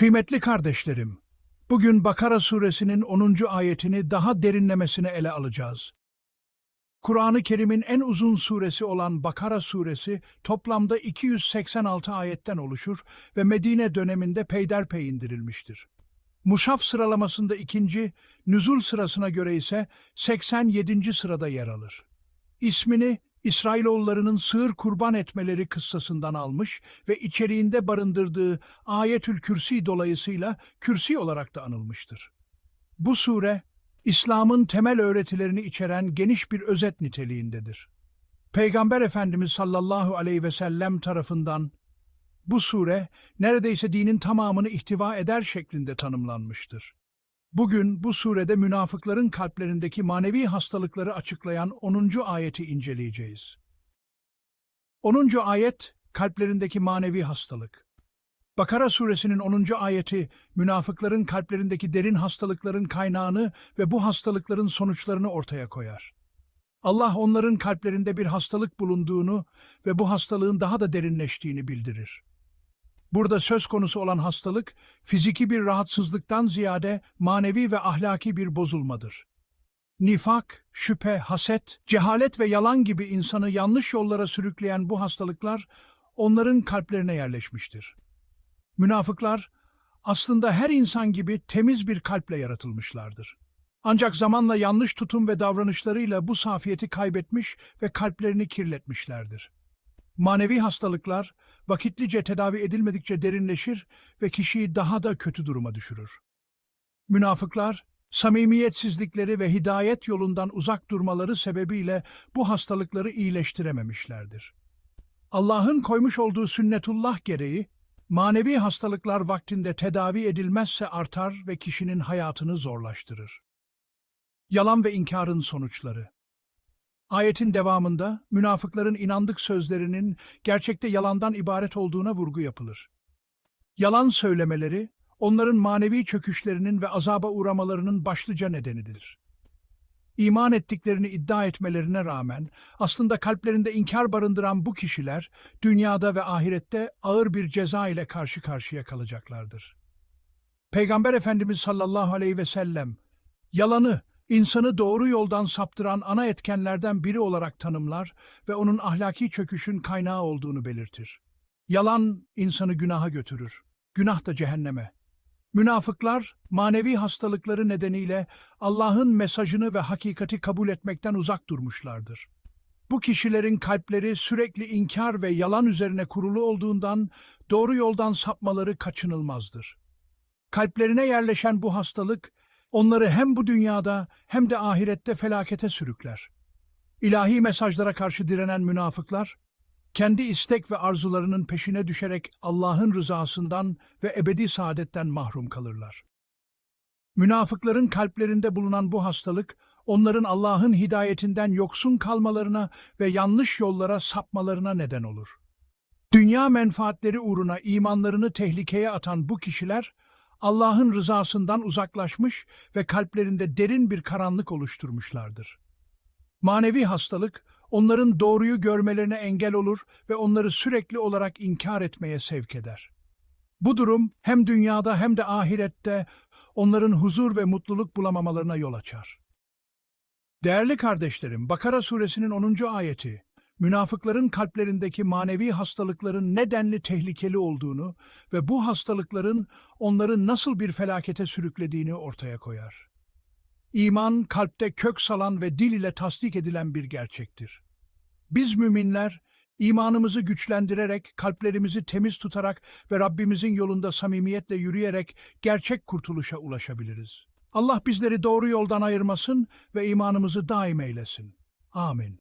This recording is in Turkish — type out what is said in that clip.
Kıymetli kardeşlerim, bugün Bakara suresinin 10. ayetini daha derinlemesine ele alacağız. Kur'an-ı Kerim'in en uzun suresi olan Bakara suresi toplamda 286 ayetten oluşur ve Medine döneminde peyderpey indirilmiştir. Muşaf sıralamasında ikinci, nüzul sırasına göre ise 87. sırada yer alır. İsmini İsrailoğullarının sığır kurban etmeleri kıssasından almış ve içeriğinde barındırdığı Ayetül Kürsi dolayısıyla Kürsi olarak da anılmıştır. Bu sure, İslam'ın temel öğretilerini içeren geniş bir özet niteliğindedir. Peygamber Efendimiz sallallahu aleyhi ve sellem tarafından bu sure neredeyse dinin tamamını ihtiva eder şeklinde tanımlanmıştır. Bugün bu surede münafıkların kalplerindeki manevi hastalıkları açıklayan 10. ayeti inceleyeceğiz. 10. ayet kalplerindeki manevi hastalık. Bakara suresinin 10. ayeti münafıkların kalplerindeki derin hastalıkların kaynağını ve bu hastalıkların sonuçlarını ortaya koyar. Allah onların kalplerinde bir hastalık bulunduğunu ve bu hastalığın daha da derinleştiğini bildirir. Burada söz konusu olan hastalık, fiziki bir rahatsızlıktan ziyade manevi ve ahlaki bir bozulmadır. Nifak, şüphe, haset, cehalet ve yalan gibi insanı yanlış yollara sürükleyen bu hastalıklar onların kalplerine yerleşmiştir. Münafıklar aslında her insan gibi temiz bir kalple yaratılmışlardır. Ancak zamanla yanlış tutum ve davranışlarıyla bu safiyeti kaybetmiş ve kalplerini kirletmişlerdir. Manevi hastalıklar vakitlice tedavi edilmedikçe derinleşir ve kişiyi daha da kötü duruma düşürür. Münafıklar, samimiyetsizlikleri ve hidayet yolundan uzak durmaları sebebiyle bu hastalıkları iyileştirememişlerdir. Allah'ın koymuş olduğu sünnetullah gereği, manevi hastalıklar vaktinde tedavi edilmezse artar ve kişinin hayatını zorlaştırır. Yalan ve inkarın sonuçları Ayetin devamında münafıkların inandık sözlerinin gerçekte yalandan ibaret olduğuna vurgu yapılır. Yalan söylemeleri, onların manevi çöküşlerinin ve azaba uğramalarının başlıca nedenidir. İman ettiklerini iddia etmelerine rağmen aslında kalplerinde inkar barındıran bu kişiler dünyada ve ahirette ağır bir ceza ile karşı karşıya kalacaklardır. Peygamber Efendimiz sallallahu aleyhi ve sellem yalanı insanı doğru yoldan saptıran ana etkenlerden biri olarak tanımlar ve onun ahlaki çöküşün kaynağı olduğunu belirtir. Yalan insanı günaha götürür, günah da cehenneme. Münafıklar, manevi hastalıkları nedeniyle Allah'ın mesajını ve hakikati kabul etmekten uzak durmuşlardır. Bu kişilerin kalpleri sürekli inkar ve yalan üzerine kurulu olduğundan doğru yoldan sapmaları kaçınılmazdır. Kalplerine yerleşen bu hastalık, onları hem bu dünyada hem de ahirette felakete sürükler. İlahi mesajlara karşı direnen münafıklar, kendi istek ve arzularının peşine düşerek Allah'ın rızasından ve ebedi saadetten mahrum kalırlar. Münafıkların kalplerinde bulunan bu hastalık, onların Allah'ın hidayetinden yoksun kalmalarına ve yanlış yollara sapmalarına neden olur. Dünya menfaatleri uğruna imanlarını tehlikeye atan bu kişiler, Allah'ın rızasından uzaklaşmış ve kalplerinde derin bir karanlık oluşturmuşlardır. Manevi hastalık, onların doğruyu görmelerine engel olur ve onları sürekli olarak inkar etmeye sevk eder. Bu durum hem dünyada hem de ahirette onların huzur ve mutluluk bulamamalarına yol açar. Değerli kardeşlerim, Bakara suresinin 10. ayeti, münafıkların kalplerindeki manevi hastalıkların nedenli tehlikeli olduğunu ve bu hastalıkların onları nasıl bir felakete sürüklediğini ortaya koyar. İman, kalpte kök salan ve dil ile tasdik edilen bir gerçektir. Biz müminler, imanımızı güçlendirerek, kalplerimizi temiz tutarak ve Rabbimizin yolunda samimiyetle yürüyerek gerçek kurtuluşa ulaşabiliriz. Allah bizleri doğru yoldan ayırmasın ve imanımızı daim eylesin. Amin.